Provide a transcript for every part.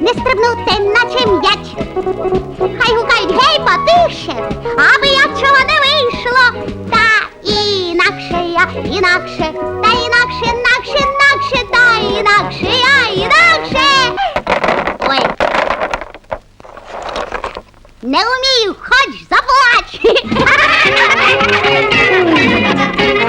не стрибнув те, наче м'яч. Хай гукають гей потише, аби як чого не вийшло. Та інакше я, інакше, та інакше, інакше, інакше, та інакше я, інакше. Ой. Не умію, хоч заплач.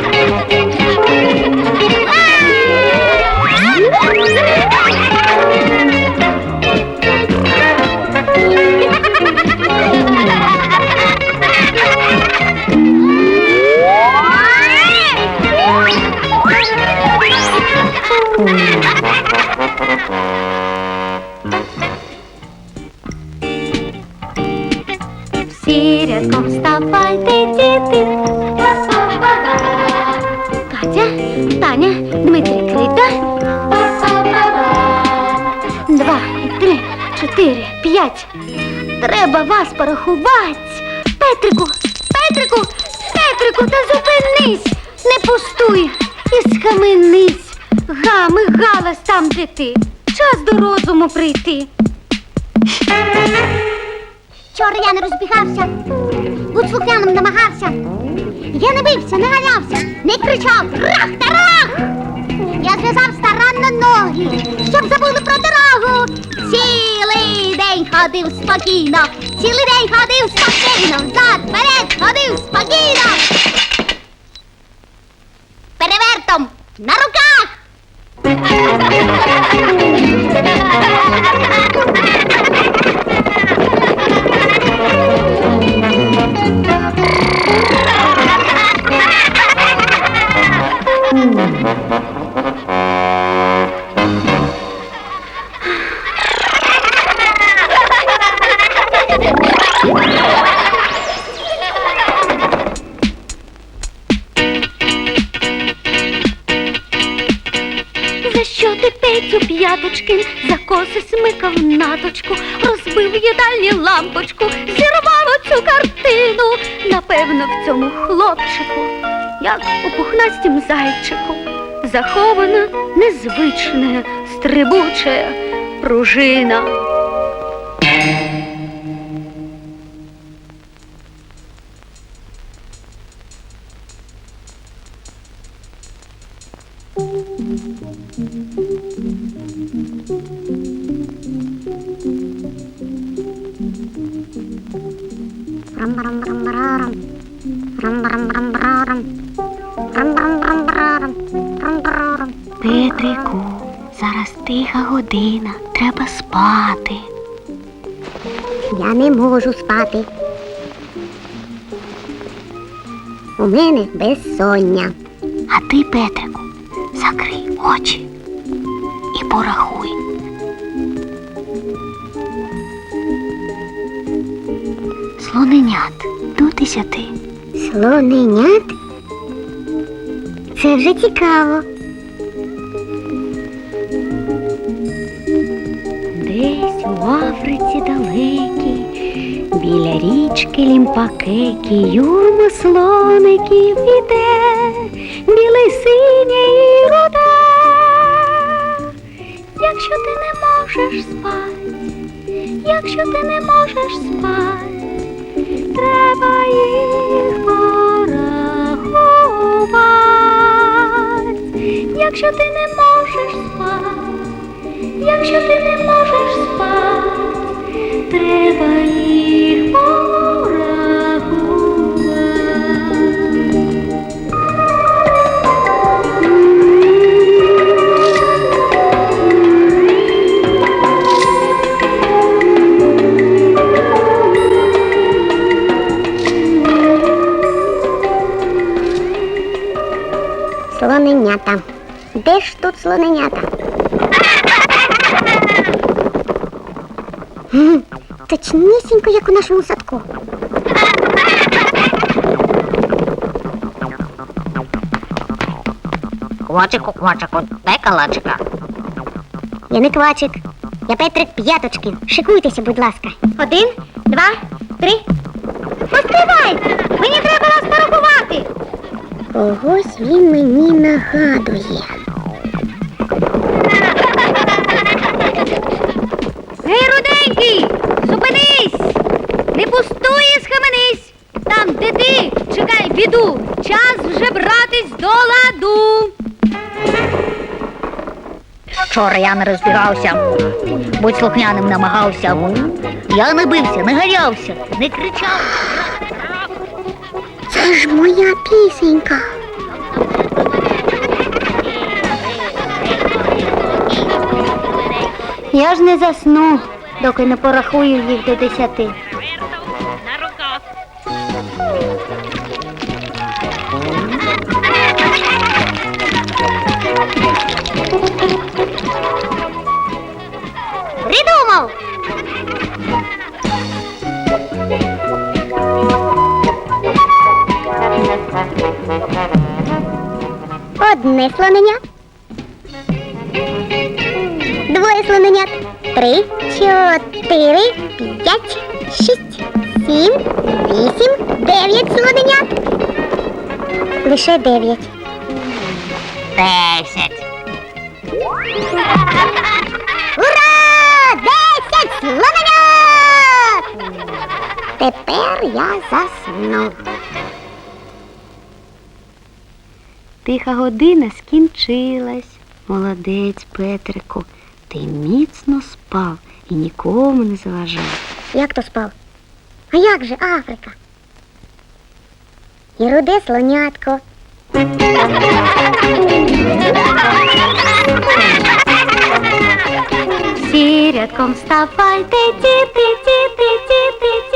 чотири, п'ять. Треба вас порахувати. Петрику, Петрику, Петрику, та зупинись, не пустуй і схаменись. Гами, галас там, де ти. Час до розуму прийти. Вчора я не розбігався, будь намагався. Я не бився, не ганявся, не кричав рах та рах. Я зв'язав старанно ноги, щоб забули про дорогу. Цілий день ходив спокійно, цілий день ходив спокійно, взад, вперед ходив спокійно. Перевертом на руках. За Що ти Петю п'яточки, за коси смикав наточку, розбив їдальні лампочку, зірвав оцю картину. Напевно, в цьому хлопчику, як у пухнастім зайчику, захована незвична, стрибуча пружина. Петрику, зараз тиха година, треба спати. Я не можу спати. У мене безсоння. А ти, Петрику, закрий очі і порахуй. Слоненят до десяти. Слоненят? Це вже цікаво. Десь у Африці далекій, біля річки Лімпакекі, юрма слоників іде, білий синє і руда. Якщо ти не можеш спати, якщо ти не можеш спати, треба їх порахувати. Якщо ти не можеш спати, якщо ти не можеш спати, треба їх порахувати. Слоненята. Де ж тут слоненята? Точнісінько, як у нашому садку. Квачику, квачику, дай калачика. Я не квачик. Я Петрик П'яточки. Шикуйтеся, будь ласка. Один, два, три. Постривай! Мені треба вас порахувати. Когось він мені нагадує. Гей, руденький! Зупинись! Не пустуй і схаменись! Там, де ти, чекай біду! Час вже братись до ладу! Вчора я не розбігався, будь слухняним намагався. Я не бився, не ганявся, не кричав. Ж моя пісенька. Я ж не засну, доки не порахую їх до десяти. Одне слонення. Двоє слоненят. Три, чотири, п'ять, шість, сім, вісім, дев'ять слоненят. Лише дев'ять. Десять. Ура! Десять слоненят! Тепер я засну. Тиха година скінчилась. Молодець, Петрику. Ти міцно спав і нікому не заважав. Як то спав? А як же Африка? І руде слонятко. Всі рядком вставайте, діти, діти, діти,